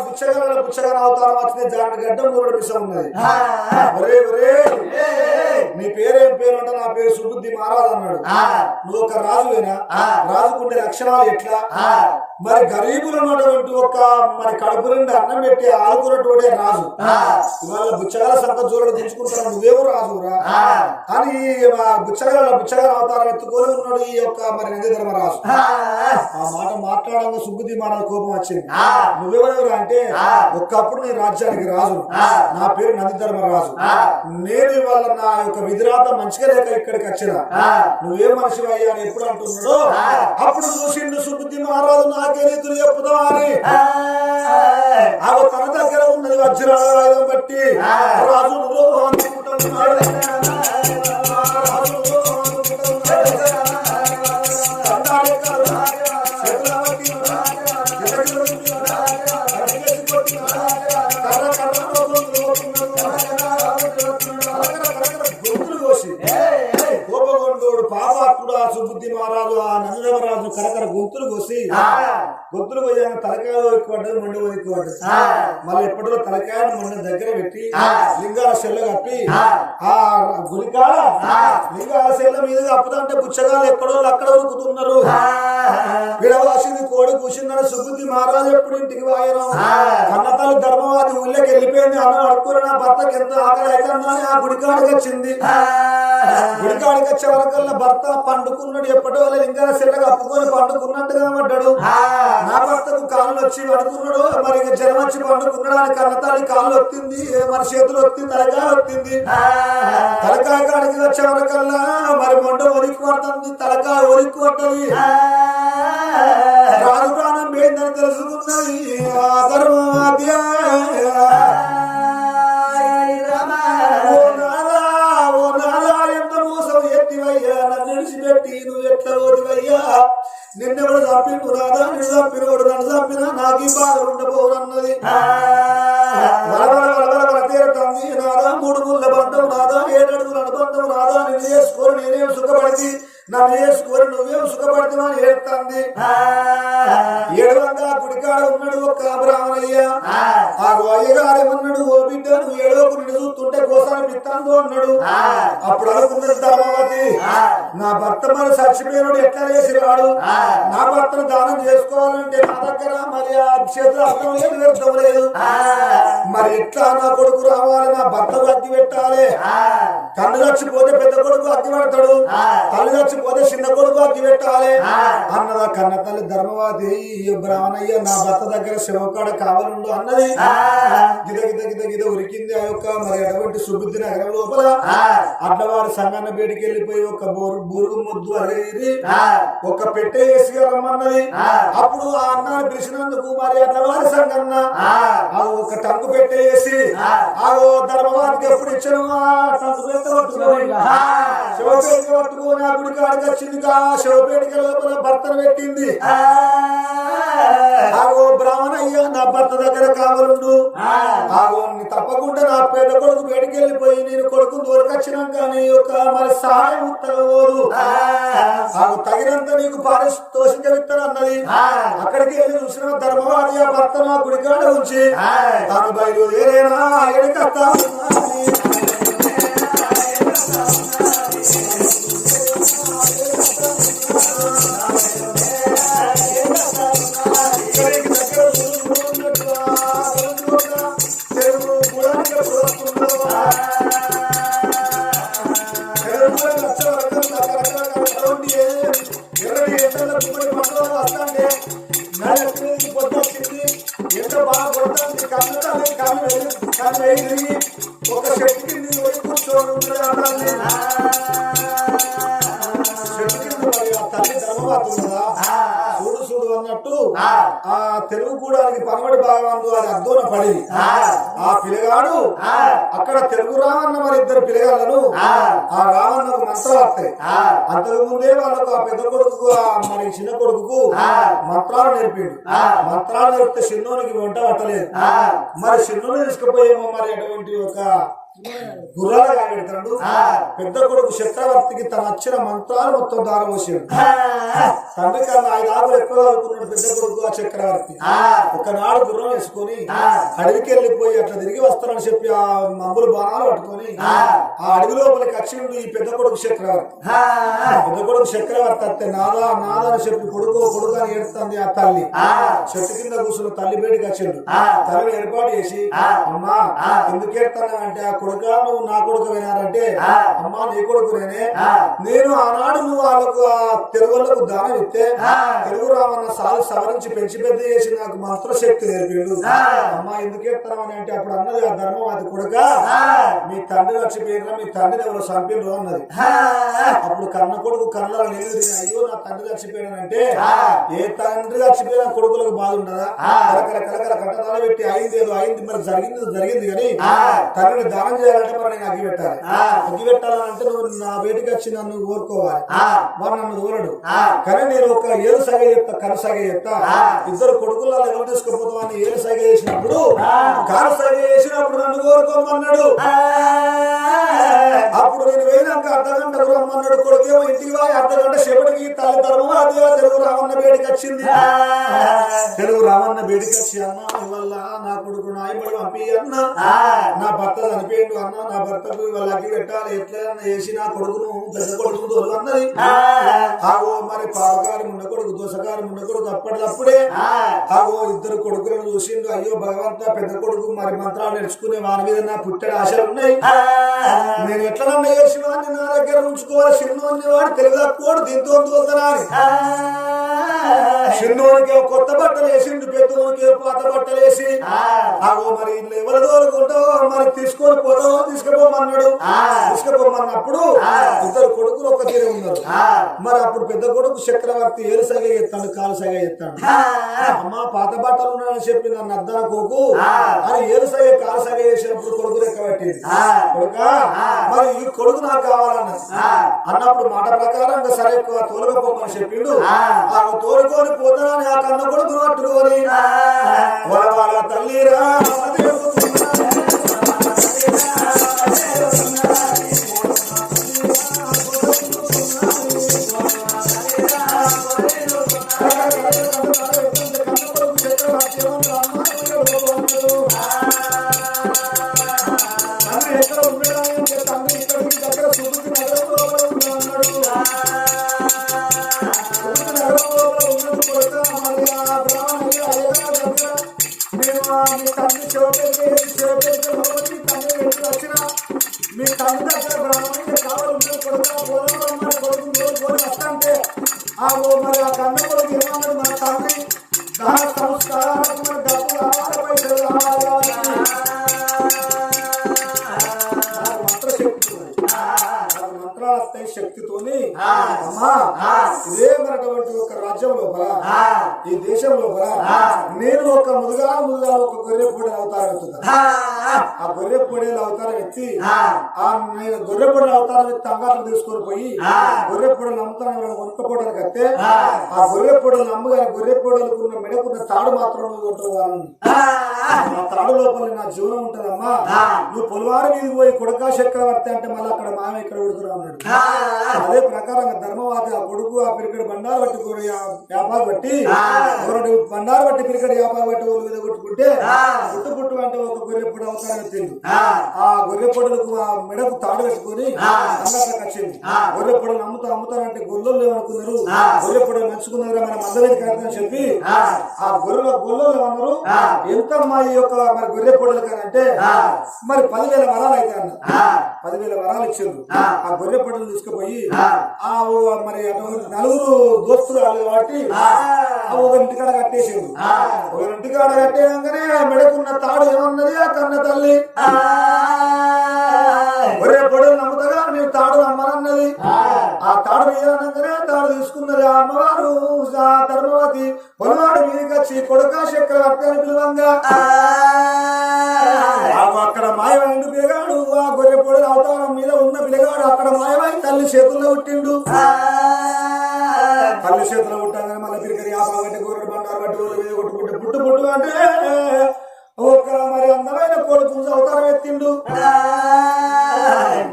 బుచ్చగాల బుచ్చగాల అవతారం వచ్చింది. జాండ గడ్డ మూడు విషయం ఉన్నది. ఒరే ఒరే. నీ పేరేం పేరు అంటే నా పేరు సుబుద్ధి మహారాజ్ అన్నాడు. నువ్వు ఒక రాజువేనా? రాజుకుండే లక్షణాలు ఎట్లా? మరి గరీబులు ఉన్నటువంటి ఒక మరి కడుపు నుండి అన్నం పెట్టి ఆదుకున్నటువంటి రాజు. ఇవాళ బుచ్చగాల సంత జోరుడు దించుకుంటాను నువ్వేమో రాజురా అని మా బుచ్చగాల బుచ్చగాల అవతారం ఎత్తుకొని ఉన్నాడు ఈ యొక్క మరి నంది ధర్మరాజు. ఆ. మాట మాట్లాడంగా సుబుద్ధి మన కోపం వచ్చింది. నువ్వెవరెవరు అంటే ఒకప్పుడు నీ రాజ్యానికి రాజు నా పేరు నంది ధర్మరాజు నేను ఇవాళ నా యొక్క విధిరాత మంచిగా లేక ఇక్కడికి వచ్చిన. నువ్వే మనిషి అయ్యా అని ఎప్పుడు అంటున్నాడో అప్పుడు చూసిండు సుబుద్ధి మహారాజు నాకే రీతులు చెప్పుదాం అని. ఆ. తన దగ్గర ఉన్నది వజ్రాల ఆయుధం బట్టి రాజు నువ్వు అనుకుంటున్నాడు రాజు కరకర గొంతులు కోసి గొంతులు పోయాక తలకాయ ఎక్కువడ్డది మండి ఎక్కువడ్డది మళ్ళీ ఎప్పటిలో తలకాయను మన దగ్గర పెట్టి లింగాల సెల్ల కప్పి ఆ. గురికాడ లింగాల సెల్ల మీద కప్పుదంటే బుచ్చగాలు ఎక్కడో అక్కడ ఉరుకుతున్నారు. విడవాసింది కోడి కూసిందని సుబుద్ధి మహారాజు ఎప్పుడు ఇంటికి వాయనం కన్నతల్లి ధర్మవాది ఊళ్ళకి వెళ్ళిపోయింది అన్న అడుక్కుని నా భర్తకి ఎంత ఆకలి అవుతుందని ఆ గుడికాడికి వచ్చింది. గుడికాడికి వచ్చే వరకల్లా భర్త పండుకున్నాడు ఎప్పటి వల్ల లింగాల సెల్ల కప్పుకొని పండుకున్నట్టుగా పడ్డాడు నా భర్తకు కాళ్ళు వచ్చి పడుకున్నాడు మరి ఇక జనం వచ్చి పండుకున్నాడు అని కన్నతల్లి కాళ్ళు వచ్చింది మరి చేతులు వచ్చింది తలకాయ వచ్చింది తలకాయ కాడికి వచ్చే వరకల్లా మరి మొండ ఒరికి పడుతుంది తలకాయ ఒరికి పడ్డది రాజు ప్రాణం పోయిందని తెలుసుకున్నది ఆ ధర్మవాద్య నిన్నెవడు చంపిను రాదా? నిన్ను చంపినోడు నన్ను చంపినా నాకు ఈ బాధ వల తీరుతుంది నాదా? మూడు ముళ్ళ బంధం నాదా? ఏడడుగుల అనుబంధం నాదా? నిన్ను చేసుకొని నేనేం సుఖపడితే? నన్ను చేసుకొని నువ్వేం సుఖపడితే అని ఏడుతుంది. ఏడవంగా గుడికాడ ఉన్నాడు ఒక బ్రాహ్మణయ్య ఆ. అయ్యగారు ఏమన్నాడు ఓ బిడ్డ నువ్వు ఏడవకు నిన్ను చూస్తుంటే కోసాలు పిత్తాందో అన్నాడు అప్పుడు అనుకున్నది ధర్మవతి నా భర్త మరి చచ్చిపోయినాడు ఎట్లా చేసినాడు? నా భర్తను దానం చేసుకోవాలంటే నా దగ్గర మరి ఆ చేతులు అర్థం లేదు వ్యర్థం లేదు. మరి ఎట్లా నా కొడుకు రావాలి? నా భర్తకు అగ్గి పెట్టాలి. కన్ను చచ్చిపోతే పెద్ద కొడుకు అగ్గి పెడతాడు. తల్లి చచ్చిపోతే చిన్న కొడుకు అగ్గి పెట్టాలి అన్నదా కన్న తల్లి ధర్మవాది బ్రాహ్మణయ్య నా భర్త దగ్గర శివకాడ కావాలండు అన్నది. గిద గిద గిద గిద ఉరికింది ఆ యొక్క మరి అటువంటి సుబుద్ధి నగరం లోపల. అడ్లవారి సంఘాన్ని బయటికి వెళ్ళిపోయి ఒక బోరు బూరుగు ముద్దు అడిగి ఒక పెట్టే వేసి రమ్మన్నది. అప్పుడు ఆ అన్నాన్ని పిలిచినందుకు మరి అడ్లవారి సంఘన్న ఆ. ఒక టంకు పెట్టేసి ఆ. ధర్మవాదికి ఎప్పుడు ఇచ్చాను? ఆ టంకు పెట్ట పట్టుకోని. శివపేట పట్టుకోని ఆ గుడికి అడిగి వచ్చిందిగా శివపేటకి లోపల భర్తను పెట్టింది. ఆగో బ్రాహ్మణయ్య నా భర్త దగ్గర కావాలండు. ఆగో తప్పకుండా నా పేద కొడుకు బయటికి వెళ్ళిపోయి నేను కొడుకు దొరకొచ్చినాక నీ యొక్క మరి సహాయం తగవోదు ఆగు తగినంత నీకు పారితోషికమిస్తాను అన్నది. అక్కడికి వెళ్ళి చూసిన ధర్మవాది ఆ భర్త నా గుడికాడ ఉంచి తాను బయలుదేరేనా ఎడకత్తా పెద్ద కొడుకు మరి చిన్న కొడుకు మంత్రాలు నేర్పిండు. మంత్రాలు నేర్పితే చిన్నోనికి వంట పట్టలేదు. మరి చిన్నోని తీసుకుపోయేమో మరి అటువంటి ఒక గుర్రాలుగా పెడతాడు పెద్ద కొడుకు చక్రవర్తికి తన వచ్చిన మంత్రాలు మొత్తం దారం పోసాడు తండ్రి కన్నా ఐదు ఆకులు ఎక్కువ చదువుకున్నాడు పెద్ద కొడుకు ఆ చక్రవర్తి. ఒకనాడు గుర్రం వేసుకొని అడవికి వెళ్ళిపోయి అట్లా తిరిగి వస్తానని చెప్పి ఆ మమ్ములు బాణాలు పట్టుకొని ఆ. అడవి లోపలికి వచ్చిండు ఈ పెద్ద కొడుకు చక్రవర్తి పెద్ద కొడుకు చక్రవర్తి అత్తే నాదా నాదా అని చెప్పి కొడుకు కొడుకు అని ఏడుస్తుంది ఆ తల్లి. చెట్టు కింద కూర్చున్న తల్లి బయటికి వచ్చిండు. తల్లి ఏర్పాటు చేసి అమ్మా ఎందుకు ఏడుతున్నా అంటే ఆ కొడుక నువ్వు నా కొడుకు వినారంటే అమ్మా నీ కొడుకు నేనే నేను ఆనాడు నువ్వు వాళ్ళకు తెలుగులకు దానం ఇస్తే తెలుగు రామన్న సాలు సవరించి పెంచి పెద్ద చేసి నాకు మంత్రశక్తి నేర్పిండు. అమ్మా ఎందుకు ఏడుతున్నామని అంటే అప్పుడు అన్నది ఆ ధర్మం అది కొడుక? మీ తండ్రి చచ్చిపోయినా మీ తండ్రిని ఎవరు చంపిండ్రు అన్నది. అప్పుడు కన్న కొడుకు కళ్ళలో నీళ్ళు తిరిగి, అయ్యో నా తండ్రి చచ్చిపోయానంటే ఏ తండ్రి చచ్చిపోయిన కొడుకులకు బాధ ఉండదా కలకల కలకల కట్టడాలు పెట్టి అయింది ఏదో అయింది మరి జరిగింది జరిగింది కానీ తండ్రిని దానం చేయాలంటే మరి నేను అగ్గి పెట్టాలి. అగ్గి పెట్టాలంటే నువ్వు నా బయటికి వచ్చి నన్ను కోరుకోవాలి. వాడు నన్ను దూరడు కానీ నేను ఒక ఏడు సగ చెప్తా కరు సగ చెప్తా. ఇద్దరు కొడుకులలో ఎవరు తీసుకుపోతావు అని ఏడు సగ చేసినప్పుడు కారు సగ చేసినప్పుడు నన్ను కోరుకోమన్నాడు. అప్పుడు నేను వేయినాక అర్ధ గంట రమ్మన్నాడు కొడుకేమో ఇంటికి పోయి అర్ధ గంట సేపటికి తల్లి ధర్మం అదే తెలుగు రామన్న బేడికి వచ్చింది. తెలుగు రామన్న బేడికి వచ్చి అన్న ఇవల్ల నా కొడుకు నాయబడి పంపి అన్న. నా భర్త చనిపోయిండు అన్న నా భర్తకు ఇవాళ అగ్గి పెట్టాలి. ఎట్లా వేసి నా కొడుకును పెద్ద కొడుకు దొరు అన్నది ఆగో మరి పాపకారి ముండ కొడుకు దోసకారి ముండ కొడుకు అప్పటిదప్పుడే ఆగో ఇద్దరు కొడుకులను చూసిండు. అయ్యో భగవంత పెద్ద కొడుకు మరి మంత్రాలు నేర్చుకునే వాని మీద నా పుట్టెడు ఆశలు ఉన్నాయి. నేను ఎట్లనన్నా చేసి వాడిని నా దగ్గర ఉంచుకోవాలి? చిన్నోని వాడు తెలుగు తక్కువ దీంతో తోలుతానా అని చిన్నోనికి కొత్త బట్టలు వేసిండు పెద్దోనికి పాత బట్టలు వేసి. ఆగో మరి ఎవరు తోలుకుంటావో మరి తీసుకొని పోతావో తీసుకుపోమన్నాడు. తీసుకుపోమన్నప్పుడు ఇద్దరు కొడుకులు ఒక తీరే ఉన్నారు. మరి అప్పుడు పెద్ద కొడుకు చక్రవర్తి ఏలు సగ ఎత్తాడు కాలు సగ ఎత్తాడు. అమ్మా పాత బట్టలు ఉన్నాయని చెప్పి నన్ను అద్దన కోకు అని ఏలు సగ కాలు సగ చేసినప్పుడు కొడుకు లెక్క పెట్టింది. కొడుక మరి ఈ కొడుకు నాకు కావాలన్నది. అన్నప్పుడు మాట ప్రకారం సరే తోలుకపోమని చెప్పిండు. ఆ. కోరుకొని పోతానని ఆ కన్న కొడుకు పట్టుకొని వస్తాయి శక్తితోని అమ్మా ఇదే మనటువంటి ఒక రాజ్యం లోపల ఈ దేశం లోపల నేను ఒక ముదుగా ముదుగా ఒక గొర్రె పొడేలు అవతారం ఆ గొర్రె పొడేలు అవతారం ఎత్తి ఆ. నేను గొర్రె పొడేలు అవతారం ఎత్తి అంగారం తీసుకొని పోయి గొర్రె పొడలు అమ్ముతాను పొడలు కట్టే ఆ. గొర్రె పొడలు అమ్మగారి గొర్రె పొడలకు ఉన్న మెడకున్న తాడు మాత్రం వాళ్ళని ఆ. తాడు లోపల నా జీవనం ఉంటదమ్మా. నువ్వు పొలవారి మీద పోయి కొడుకా చక్రవర్తి అంటే మళ్ళీ అక్కడ మామ ఇక్కడ ఉడుకురా అన్నాడు. అదే ప్రకారంగా ధర్మవాది ఆ కొడుకు ఆ పిరికడు బండారు పట్టి కూడా వ్యాపారం బట్టి బండారు బట్టి పిరికడు వ్యాపారం బట్టి ఊరి మీద కొట్టుకుంటే పుట్టు పుట్టు అంటే ఒక గొర్రె పొడి ఎత్తిండు ఆ. గొర్రె పొడులకు ఆ మెడకు తాడు పెట్టుకుని వచ్చింది గొర్రె పొడలు అమ్ముతా అమ్ముతారంటే గొల్లలు ఏమనుకున్నారు? గొర్రె పొడలు మెచ్చుకున్నారు మన మందవేది కడతాని చెప్పి ఆ. గొర్రెల గొల్లలు ఏమన్నారు? ఎంత మా యొక్క మరి గొర్రె పొడలు అంటే మరి పదివేల వరాలు అయితే అన్న పదివేల వరాలు ఇచ్చిండు. ఆ. గొర్రె పొడలు తీసుకుపోయి ఆ. మరి నలుగురు దోస్తులు వాళ్ళు కాబట్టి ఆ. ఒక ఇంటికాడ కట్టేసిండు. ఒక ఇంటికాడ కట్టేయంగానే మెడకున్న తాడు ఏమన్నది? ఆ కన్న తల్లి. ఒరే పొడలు నమ్ముతాగా నేను తాడు నమ్మనన్నది. ఆ. తాడు అనగానే తాడు తీసుకున్నది ఆ అమ్మవారు. ఆ ధర్మవతి. పొలవాడు మీదకి వచ్చి కొడుక చక్రవర్తి పిలువంగా. ఆగు అక్కడ మాయమైండు పిల్లగాడు ఆ గొర్రె పొడి అవతారం మీద ఉన్న పిల్లగాడు అక్కడ మాయమై తల్లి చేతుల్లో పుట్టిండు. తల్లి చేతుల్లో పుట్టాగానే మళ్ళీ పిరికరి ఆపా బట్టి గొర్రె బండారు కొట్టుకుంటే పుట్టు పుట్టు అంటే ఒక మరి అందమైన కోడి పుంజు అవతారం ఎత్తిండు.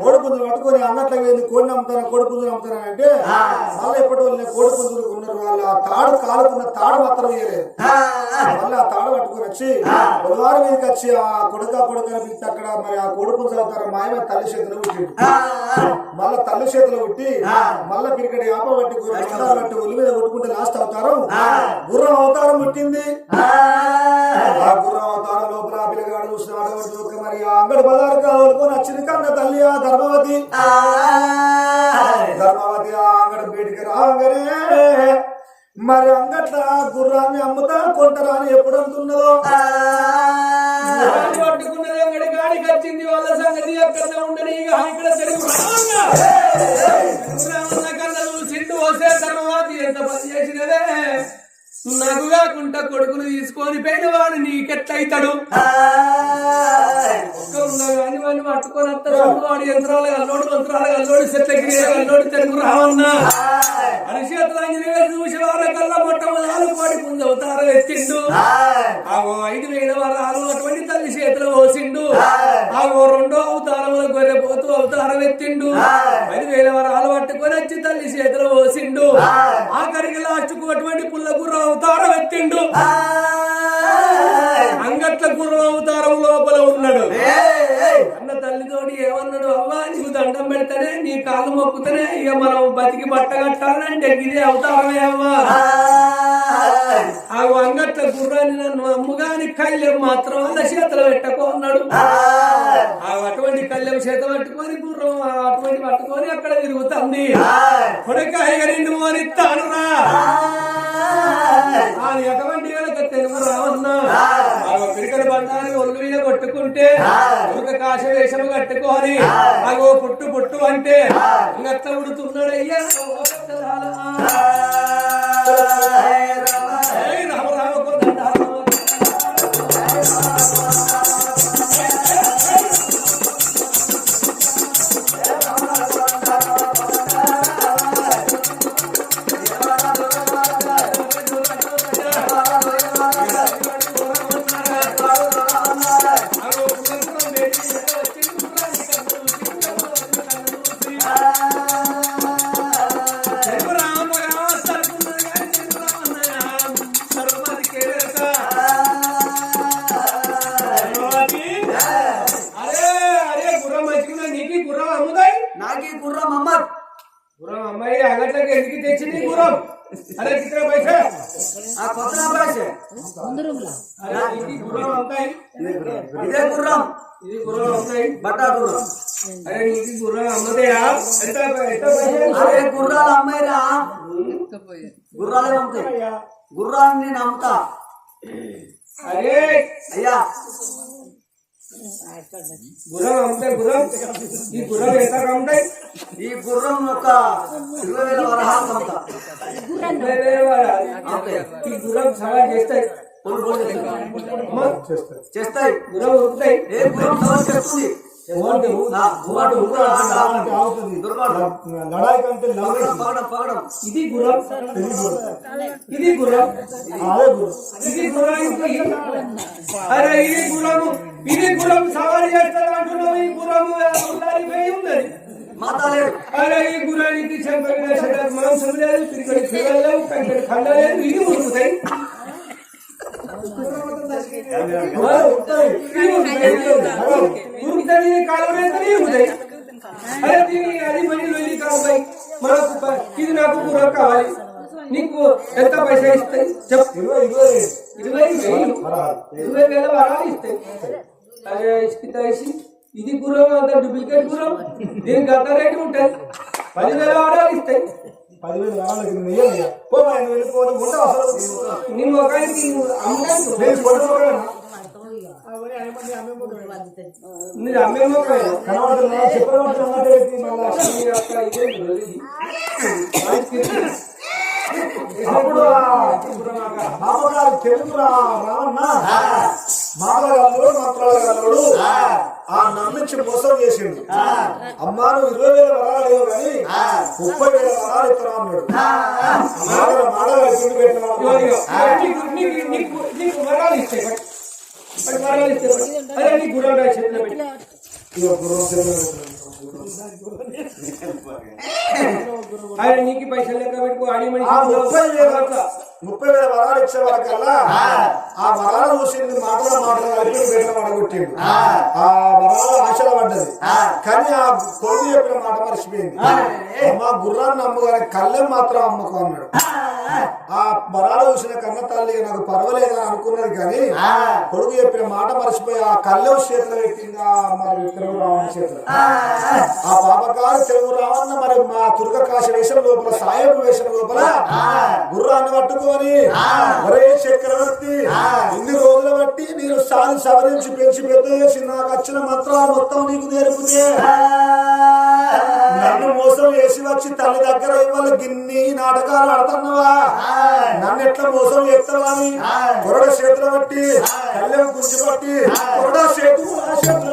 కోడి పుంజులు పట్టుకొని అన్నట్ల కోడిని అమ్ముతారా కోడి పుంజులు అమ్ముతారా అంటే మళ్ళీ ఎప్పటి కోడి పుంజులు ఉన్నారు వాళ్ళు ఆ తాడు కాలుకున్న తాడు మాత్రం వేయలేదు. మళ్ళీ ఆ తాడు పట్టుకొని వచ్చి బుధవారం మీదకి వచ్చి ఆ కొడుక కొడుక పిలిచి అక్కడ మరి ఆ కోడి పుంజులు అవుతారా మాయమ తల్లి చేతిలో పుట్టిండు. మళ్ళా తల్లి చేతిలో పుట్టి మళ్ళా పిరికడి ఆప పట్టి పట్టి ఒళ్ళు మీద కొట్టుకుంటే లాస్ట్ అవతారం గుర్రం అవతారం పుట్టింది. ఆ. గుర్రం అవతారం లోపల పిల్లగాడు చూసిన అటువంటి ఒక మరి ఆ అంగడి బజారు కావాలనుకొని వచ్చిన కన్న తల్లి ఆ ధర్మవతి. ధర్మవతి ఆ అంగడి బయటికి రాగానే మరి అంగట్ల గుర్రాన్ని అమ్ముతా కొంటరా అని ఎప్పుడు అంటున్నదో? పట్టుకున్నది అంగడి గాడికి వచ్చింది వాళ్ళ సంగతి ఎక్కడ ఉండని ఇక ఇక్కడ తెలుగు కన్నా నువ్వు సిండు వస్తే తర్వాత ఎంత పని చేసినవే? నాకు కాకుండా కొడుకును తీసుకొని పోయినవాడు నీకెట్లయితాడు? ఒక్క ఉన్నా కానీ వాడిని పట్టుకొని వస్తారు వాడు యంత్రాలు అల్లోడు మంత్రాలు అల్లోడు చెట్లకి అల్లోడు తెలుగు రావన్నా. అరిచేతులు చూసి వారి కల్లా మొట్టమొదలు అవతారం ఎత్తిండు. ఆగో ఐదు వేల వరాలు అటువంటి తల్లి చేతిలో పోసిండు. ఆగో రెండో అవతారముల గొర్రె పోతూ అవతారం ఎత్తిండు. ఐదు వేల వరాలు పట్టుకొని వచ్చి తల్లి చేతిలో పోసిండు. ఆఖరికి లాస్ట్కు అటువంటి పుల్ల గుర్రం అవతారం ఎత్తిండు. అంగట్ల గుర్రం అవతారం లోపల ఉన్నాడు. అన్న తల్లితోటి ఏమన్నాడు? అవ్వా నీకు దండం పెడితేనే నీ కాళ్ళు మొక్కుతేనే ఇక మనం బతికి బట్ట కట్టాలంటే ఇదే అవతారమే అవ్వా. ఆ. అంగట్ల గుర్రాన్ని నన్ను అమ్ముగాని కళ్ళెం మాత్రం అన్న చేతులు పెట్టకో అన్నాడు. ఆ. అటువంటి కళ్ళెం చేత పట్టుకొని గుర్రం అటువంటి పట్టుకొని అక్కడ తిరుగుతుంది. కొడకాయ నిన్ను మోనిస్తాను రా. అది ఎటువంటి పిరికల బండాన్ని ఒళ్ళు మీద కొట్టుకుంటే ఒక కాశ వేషం కట్టుకొని అగో పుట్టు పుట్టు అంటే ఇంకట్లా ఉడుతున్నాడయ్యా అరే అయ్యా. గుర్రం అమ్ముతాయి గుర్రం. ఈ గుర్రం ఎంత అమ్ముతాయి ఈ గుర్రం ఒక ఇరవై వేల వరహాలు అమ్ముతా ఇరవై వేల వారాలు. ఈ గుర్రం సవాల్ చేస్తాయి చేస్తాయి. గుర్రం ఉరుకుతాయి. ఏ గుర్రం సవాల్ చేస్తుంది? గుర్రం. లడాయి కంటే ఇది గుర్రం. ఇది గుర్రం. అదే గురు ఇది గుర్రం. అరే ఇది గుర్రము. ఇది గుర్రం. సవాల్ చేస్తారు అంటున్నావు? ఈ గుర్రము ఉండాలి? ఉన్నది. అరే ఈ గుర్రానికి చెంపగిన శరీరం మాంసం లేదు తిరిగి పిల్లలు ఖండ లేదు ఇది ఉరుకుతాయి ఉరుకుతాయి కాలం లేదు ఉరుకుతాయి అరే దీని అది మళ్ళీ వెళ్ళి కావాలి మనకు ఇది నాకు గుర్రం కావాలి నీకు ఎంత పైసా ఇస్తాయి చెప్పు ఇరవై ఇరవై వేలు ఇరవై వేల వరాలు ఇస్తాయి అరే ఇస్తాయి ఇది గురం అంత డూప్లికేట్ గురం దీనికి అంత రేటు ఉంటాయి పదివేల వరాలు ఇస్తాయి. పదివేలు కావాలి నెయ్యాలి పో ఆయన వెళ్ళిపోవాలి ఉండ అసలు నేను ఒక ఆయనకి మీరు అమ్మేమో కనబడుతున్నా చెప్పడం అప్పుడు మామగారు మామగారు మాట్లాడగలడు ఆ నమ్మించి మోసం చేసిండు. అమ్మా నువ్వు ఇరవై వేల వరాలు లేవు కానీ ముప్పై వేల వరాలు ఇస్తాను అన్నాడు. మాటలు పెట్టిన నీకు వరాలు వరాలు గుర్రం చేతిలో పెట్టి పైసలు లెక్క పెట్టుకో ఆడి మనిషి ముప్పై వేల వరాలు ఇచ్చే వరకల్లా ఆ. వరాలు చూసింది మాటల మాటలు కలిపి పెట్టిన పడగొట్టిండు ఆ. వరాలు ఆశలు పడ్డది. కానీ ఆ కొడుకు చెప్పిన మాట మర్చిపోయింది. అమ్మ గుర్రాన్ని అమ్మగానే కళ్ళెం మాత్రం అమ్మకు అన్నాడు. ఆ వరాలు చూసిన కన్న తల్లి నాకు పర్వాలేదు అని అనుకున్నది కానీ కొడుకు చెప్పిన మాట మర్చిపోయి ఆ కళ్ళెం చేతిలో పెట్టింది మరి తెలుగు రావణ చేతిలో? ఆ. పాపకారు తెలుగు రావన్న మరి మా తుర్క కాశ వేషం లోపల సాయపు వేషం లోపల గుర్రాన్ని పట్టుకొని ఒరే చక్రవర్తి ఇన్ని రోజుల బట్టి నేను సారి సవరించి పెంచి పెద్ద చేసి నాకు వచ్చిన మంత్రాలు మొత్తం నీకు నేర్పుతే. నన్ను మోసం చేసి వచ్చి తల్లి దగ్గర ఇవాళ గిన్ని నాటకాలు ఆడుతున్నావా? నన్ను ఎట్లా మోసం చేస్తావా కొరడ చేతులు బట్టి కళ్ళెం గుంజి పట్టి కొరడ చేతులు.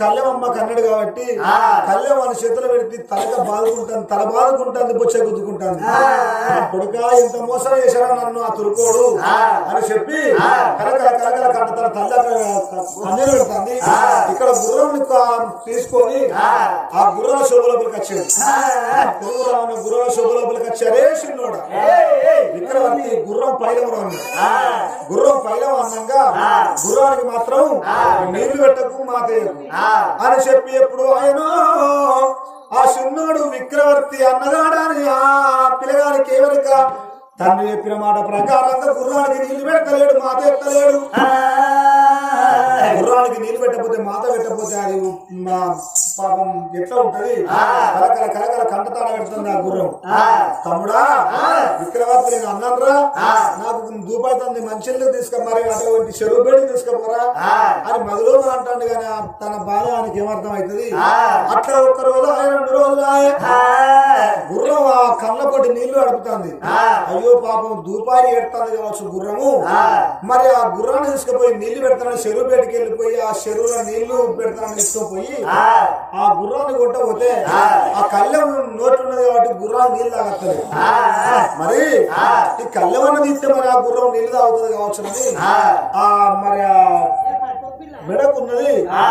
కొడుకు కన్నడ కాబట్టి కళ్ళెం అని చేతులు పెడితే తలక బాదుకుంటాను తల బాదుకుంటాను బొచ్చ గుద్దుకుంటాను కొడుక ఇంత మోసం చేశారా నన్ను ఆ తురుకోడు అని చెప్పి కలకల కలకల కంట తన తల్లి కన్నీరు పెడుతుంది. ఇక్కడ గుర్రం తీసుకొని ఆ. గుర్రాల శోభ లోపలికి వచ్చాడు. తెలుగు రావణ గుర్రాల శోభ లోపలికి వచ్చారే చిన్నోడ విక్రవర్తి గుర్రం పైలవరం గుర్రం పైలం అన్నంగా గుర్రానికి మాత్రం నీళ్ళు పెట్టకు మాతయ్యకు అని చెప్పి ఎప్పుడు ఆయన ఆ చిన్నోడు విక్రవర్తి అన్నగాడని ఆ పిల్లగానికి ఏమనక తండ్రి చెప్పిన మాట ప్రకారంగా గుర్రానికి నీళ్ళు పెట్టలేడు మాత ఎత్తలేడు. గుర్రానికి నీళ్ళు పెట్టకపోతే మాత పెట్టకపోతే అది మా పాపం ఎట్లా ఉంటది? కలకల కలకల కంటతాడ పెడుతుంది ఆ గుర్రం. తమ్ముడా విక్రవర్తి నేను అన్నానురా నాకు దూపైతుంది మంచిళ్ళు తీసుక మరి అటువంటి చెరువు బేడి తీసుకపోరా అని మదిలో అంటాడు కానీ తన బాధ ఆయనకి ఏమర్థం అవుతుంది అట్లా ఒక్క రోజు ఆయన రెండు రోజులు. గుర్రం ఆ కళ్ళ నీళ్ళు అడుపుతుంది అయ్యో పాపం దూపాయి ఏడుతుంది కావచ్చు గుర్రము. మరి ఆ గుర్రాన్ని తీసుకుపోయి నీళ్ళు పెడతానని చెరువు బయటికి వెళ్ళిపోయి ఆ చెరువులో నీళ్ళు పెడతానని తీసుకుపోయి ఆ. గుర్రాన్ని కొట్టకపోతే ఆ. కళ్ళెం నోట్లు ఉన్నది కాబట్టి గుర్రాన్ని నీళ్ళు తాగత్తది మరి ఈ కళ్ళెం అన్న తీస్తే మరి ఆ గుర్రం నీళ్ళు తాగుతుంది కావచ్చు ఆ. మరి ఆ. మెడకు ఉన్నది ఆ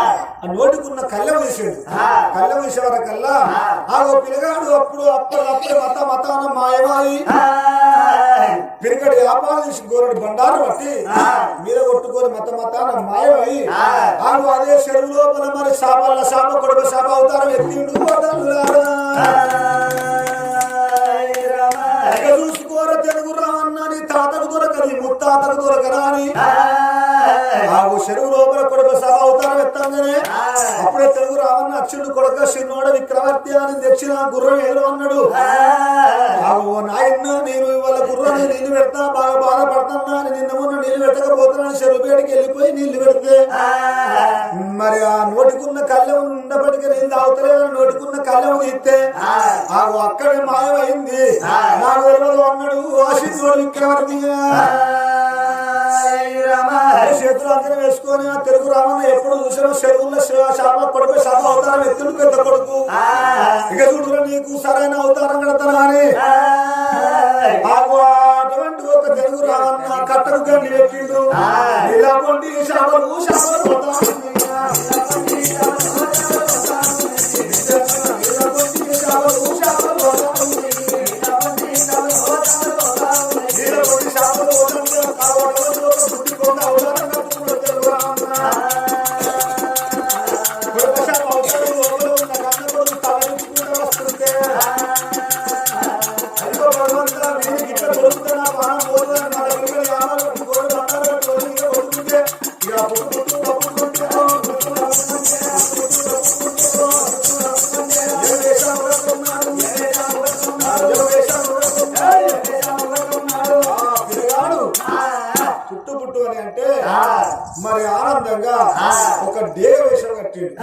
నోటికున్న కళ్ళెం వేసాడు. కళ్ళెం వరకల్లా ఆ. పిల్లగాడు అప్పుడు అప్పుడు అప్పుడు మత మతాన మాయమాయి. పిరికటి వ్యాపారం చేసి గోరడి బండారు పట్టి మీద కొట్టుకొని మత మతాన మాయమై ఆగు అదే చెరువు లోపల మరి శాపల శాప కొడుకు శాప అవుతారు ఎత్తిండు ఇక చూసుకోర తెలుగు రావన్నా నీ తాతకు దొరకని ముత్తాతకు దొరకరా అని ఆగు చెరువు లోపల కొడుకు సభ అవుతారు ఎత్తంగానే అప్పుడే అచ్చుడు కొడుక చిన్నోడ విక్రవర్తి అని తెచ్చిన గుర్రం ఏదో అన్నాడు. నాయన్న నేను ఇవాళ గుర్రాన్ని నీళ్ళు పెడతా బాగా బాధపడుతున్నా నిన్న మొన్న నీళ్ళు పెట్టకపోతున్నాను. చెరువు బయటికి వెళ్ళిపోయి నీళ్ళు పెడితే మరి ఆ నోటికున్న కళ్ళెం ఉండబడికి నీళ్ళు తాగుతలేదు నోటికున్న కళ్ళెం తీస్తే ఆగు అక్కడే మాయమైంది. నాకు అన్నాడు ఆశించోడు విక్రవర్తి చేతులు అందరూ వేసుకొని తెలుగు రామన్న ఎప్పుడు చూసినా చెరువుల్లో శాప కొడుకు శాప అవతారం ఎత్తుడు పెద్ద కొడుకు. ఇక చూడురా నీకు సరైన అవతారం కడతానా ఆగు అటువంటి ఒక తెలుగు రామన్న కట్టకు గండి పెట్టిండు ఇలా కొండి శాపలు శాపలు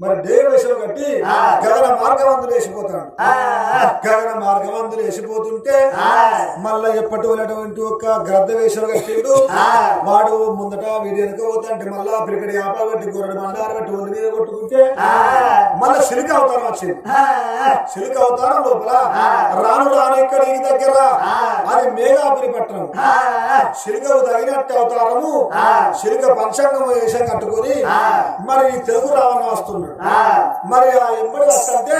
మరి వేషం కట్టి గగన మార్గవంతులు వేసిపోతాడు గగన మార్గవంతులు వేసిపోతుంటే మళ్ళా ఎప్పటి ఉన్నటువంటి ఒక గ్రద్ద వేషం కట్టిండు. వాడు ముందట వీడి వెనుక పోతాంటే మళ్ళా పిరికడి ఆప కట్టి గొర్రెడు బండారు కట్టి ఒంటి మీద కొట్టుకుంటే మళ్ళా సిలిక అవతారం వచ్చింది. సిలిక అవతారం లోపల రాను రాను ఇక్కడ ఈ దగ్గర అది మేఘాపురి పట్టణం సిలికకు తగినట్టు అవతారము సిలిక పంచాంగం వేషం కట్టుకొని మరి ఈ తెలుగు రావణ మరి ఆ ఎమ్మడి వస్తుంటే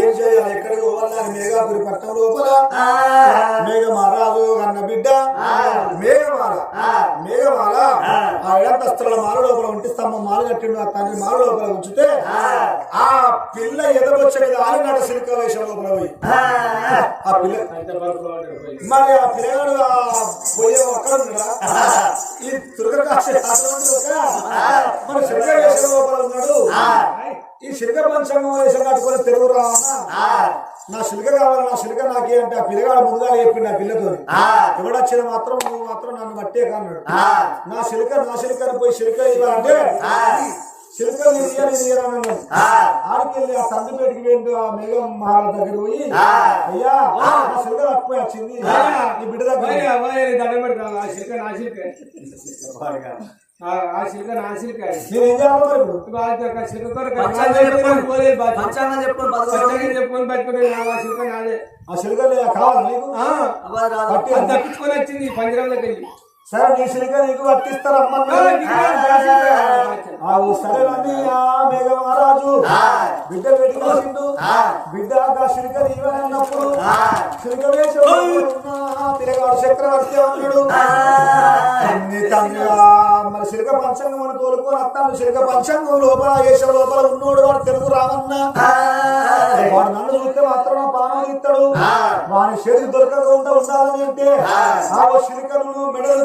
ఏం చేయాలి? ఎక్కడికి పోవాలి? మేఘాపురి పట్టణం లోపల. మేఘ మహారాజు అన్న బిడ్డ మేఘమాల. మేఘమాల. ఆ. ఏడంతస్తుల మాల లోపల ఉంటే స్తంభం మాల కట్టిండు. ఆ తండ్రి మాల లోపల ఉంచితే ఆ. పిల్ల ఎదవచ్చని ఆలినాట సిలిక వేషం లోపల పోయి. మరి ఆ పిల్లగాడు పోయే ఒక్కడ ఈ ఒక మన వేషం లోపల ఉన్నాడు? ఈ సిలిక పంచంగం వేషం కట్టుకొని తెలుగు నా సిలిక కావాలి నా సిలిక నాకే అంటే ఆ పిల్లగాడు ముందుగా చెప్పిండు ఆ పిల్లతో. ఎవడొచ్చిన మాత్రం నువ్వు మాత్రం నన్ను బట్టే కన్నాడు నా సిలిక నా సిలికని పోయి సిలిక ఇవ్వాలంటే ఇయ్యను అన్నాడు ఆడికెళ్ళి ఆ తండ్రిపేటకి వెళ్ళి ఆ మేఘం మహారాజ్ దగ్గర పోయి అయ్యా నా సిలిక తక్కువ వచ్చింది. ఈ బిడ్డ దగ్గర దండం పెడతాను ఆ నా శిల్క ఆ శిల్క నా నేను చేయాలి చెప్పుకొని చెప్పుకొని పెట్టుకుని ఆ నాదే. ఆ కావాలి పట్టి వచ్చింది ఈ పంజరంలోకి వెళ్ళి. సరే నీ సిలిక నీకు ఓ సరేనండి ఆ మేఘ మహారాజు. బిడ్డ పెట్టి కలిసిండు బిడ్డ ఆ సిలిక నీవే అన్నప్పుడు. సిలిక వేషంలో ఉన్న ఆ తిరగాడు చక్రవర్తి ఆ. మరి సిలిక పంచాంగం అని తోలుకొని వస్తాను సిలిక పంచాంగం లోపల వేషం లోపల ఉన్నోడు వాడు తెలుగు రావన్నా. వాడు నన్ను చూస్తే మాత్రం పానం ఇస్తాడు. వాని చేతి దొరకకుండా ఉండాలని అంటే ఆ. మెడలు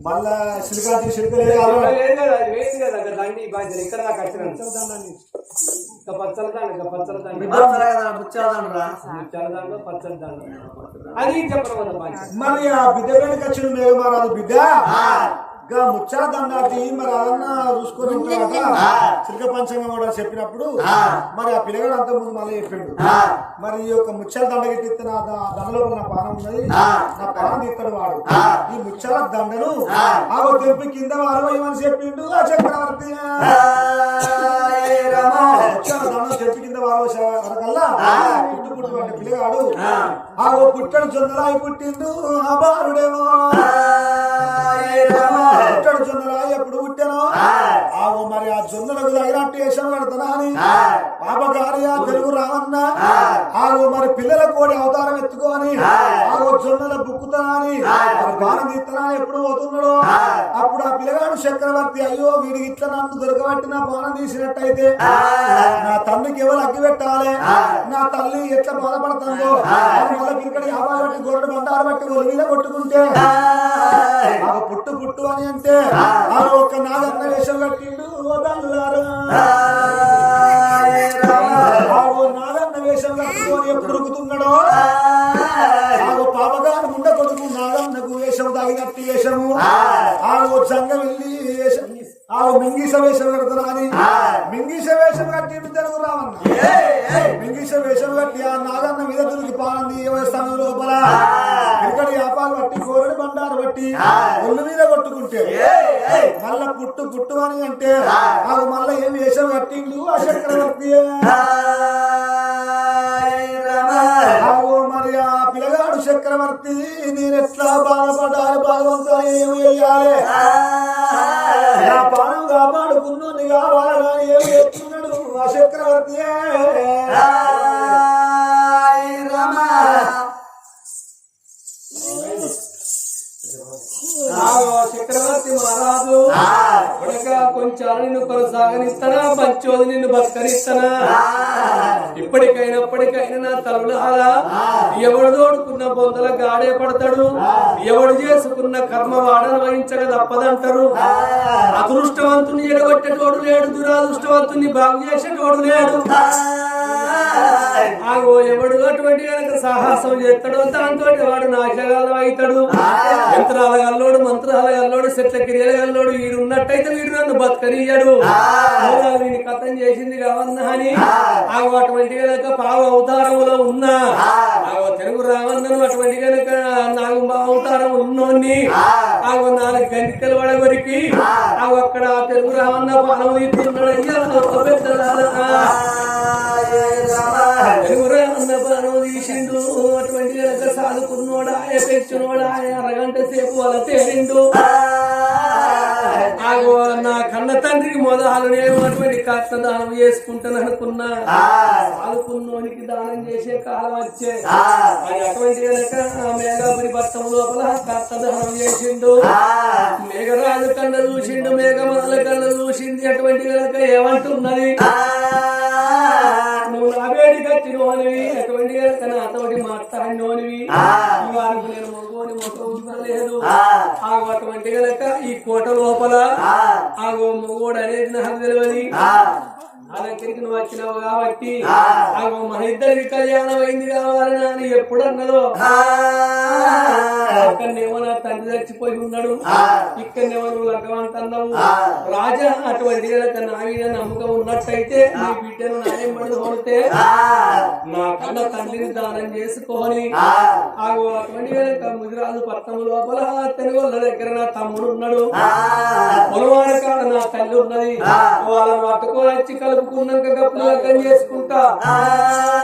మళ్ళా సిలికాటి సిలికలే ఇక్కడ దాకా వచ్చినాను ఇంకా పచ్చల దాంట్లో ఇంకా పచ్చల చాలా దాంట్లో పచ్చల దాంట్లో అది చెప్పడం వల్ల బాధ్యత. మరి ఆ బిడ్డ వెనక వచ్చిన మేఘమారాదు బిడ్డ? గా ముచ్చా దండాటి మరి అదన్నా చూసుకొని సిలిక పంచంగం కూడా చెప్పినప్పుడు మరి ఆ పిల్లగాడు అంత ముందు మళ్ళీ చెప్పిండు. మరి ఈ యొక్క ముత్యాల దండ ఎత్తిన దండలో నా పానం ఉన్నది. నా పానం తీస్తాడు వాడు. ఈ ముత్యాల దండను ఆ. తెంపి కింద వారవయ్యమని చెప్పిండు. ఆ చక్రవర్తి తెంపి కింద వరకల్లా పుట్టు పుట్టు అంటే పిల్లగాడు ఆ. ఓ పుట్టడు జొన్నరాయి పుట్టిండు. ఆ బాలుడేమో. జొన్నరాయి ఎప్పుడు పుట్టానో? ఆవు మరి ఆ జొన్నలకు తగినట్టు వేషం పెడతానా అని ఆ తెలుగు రావన్న. ఆవు మరి పిల్లల కోడి అవతారం ఎత్తుకోని ఆవు జొన్నల బుక్కుతానా అని మరి బాణం తీస్తానా అని ఎప్పుడు పోతున్నాడో. అప్పుడు ఆ పిల్లగాడు చక్రవర్తి అయ్యో వీడికి ఇట్లా నన్ను దొరకబట్టి నా బాణం తీసినట్టయితే నా తండ్రికి ఎవరు అగ్గి పెట్టాలి? నా తల్లి ఎట్లా బాధపడుతుందో మళ్ళీ ఇక్కడ యాభై బట్టి గొర్రెడు బండారు బట్టి మీద కొట్టుకుంటే పుట్టు పుట్టు అని అంటే ఆ. ఒక నాగన్న వేషం కట్టిండు ఓ కట్టుకొని ఎప్పుడు ఉరుకుతున్నాడో ఆ ఓ పాపగారు ముండ కొడుకు నాగన్నకు వేషం తగినట్టు వేషము. జంగ వెళ్ళి వేషం. ఆ ఓ మింగిస వేషం కడతారా అని? మింగిస వేషం కట్టిండు తెలుగు రావన్న. మింగిస వేషం కట్టి ఆ నాగన్న మీద దురికి పానంది స్థానం లోపల. ఇక్కడ వ్యాపారం బట్టి కోరడి బండారు బట్టి ఒళ్ళు మీద కొట్టుకుంటే. మళ్ళా పుట్టు పుట్టు అని అంటే అది మళ్ళా ఏం వేషం కట్టిండు ఆ చక్రవర్తి నేను ఎట్లా బాధపడ్డాను భగవంతుడు ఏమి వేయాలి నా పానం కాపాడుకున్నది కావాలని ఏమి చెప్తున్నాడు ఆ చక్రవర్తి చక్రవర్తి మహారాజు. కొంచెం నిన్ను కొనసాగనిస్తానా? పంచోది నిన్ను బస్కరిస్తానా ఇప్పటికైనా ఇప్పటికైనా నా తల్లులారా ఎవడు తోడుకున్న బొందల గాడే పడతాడు? ఎవడు చేసుకున్న కర్మ వాడను వహించక తప్పదంటారు? అదృష్టవంతుని ఎడగొట్టేటోడు లేడు దురాదృష్టవంతుని బాగు చేసేటోడు లేడు. ఆగో ఎవడు అటువంటి కనుక సాహసం చేస్తాడో దాంతో వాడు నాశగాలం అవుతాడు. యంత్రాల గల్లోడు మంత్రాల గల్లోడు చెట్ల క్రియల గల్లోడు వీడు ఉన్నట్టయితే వీడు నన్ను బతకనియ్యడు. కథం చేసింది కావన్నా అని అటువంటి కనుక పావ అవతారములో ఉన్నా తెలుగు రావన్నను అటువంటి కనుక నాగు అవతారం ఉన్నోన్ని ఆగో నాలుగు గంటలు వడగొరికి అక్కడ తెలుగు రావన్న పాలము తీస్తున్నాడు అయ్యా తీసిండు అటువంటి కనుక సాదుకున్నోడా పెంచినోడా అరగంట సేపు వాళ్ళ ఆగో నా కన్న తండ్రికి మొదలు నేను అటువంటి దానం చేసుకుంటాను అనుకున్నా. సాదుకున్నోనికి దానం చేసే కాలం వచ్చే. అటువంటి కనుక మేఘాపురి పట్టం లోపల కట్న దానం చేసిండు మేఘరాజు కన్న చూసిండు మేఘమాల కన్న చూసింది అటువంటి కనుక ఏమంటున్నది? వచ్చినోనివి అటువంటి కనుక నాతోటి మాట్లాడినోనివి ఇవాళ నేను మగోని మొక్క లేదు. ఆగో అటువంటి కనుక ఈ కోట లోపల ఆగో మగోడు అనేది నాకు తెలియదు. నువ్వు వచ్చినావు కాబట్టి మన ఇద్దరికి కళ్యాణం అయింది కావాలని అని ఎప్పుడు అన్నదో అక్కడనేమో నా తండ్రి చచ్చిపోయి ఉన్నాడు. ఇక్కడనేమో నువ్వు లగ్గమంటున్నావు రాజా అటువంటి కనుక నా మీద నమ్మకం ఉన్నట్టయితే నీ బిడ్డను న్యాయం పడి కొడితే నా కన్న తండ్రిని దానం చేసుకొని ఆగో అటువంటి ముదిరాజు పట్టణం లోపల తెలుగు దగ్గర నా తమ్ముడు ఉన్నాడు. పొలవాడ కాడ నా తల్లి ఉన్నది. వాళ్ళని వచ్చి అనుకున్నాక గప్పులు చేసుకుంటా.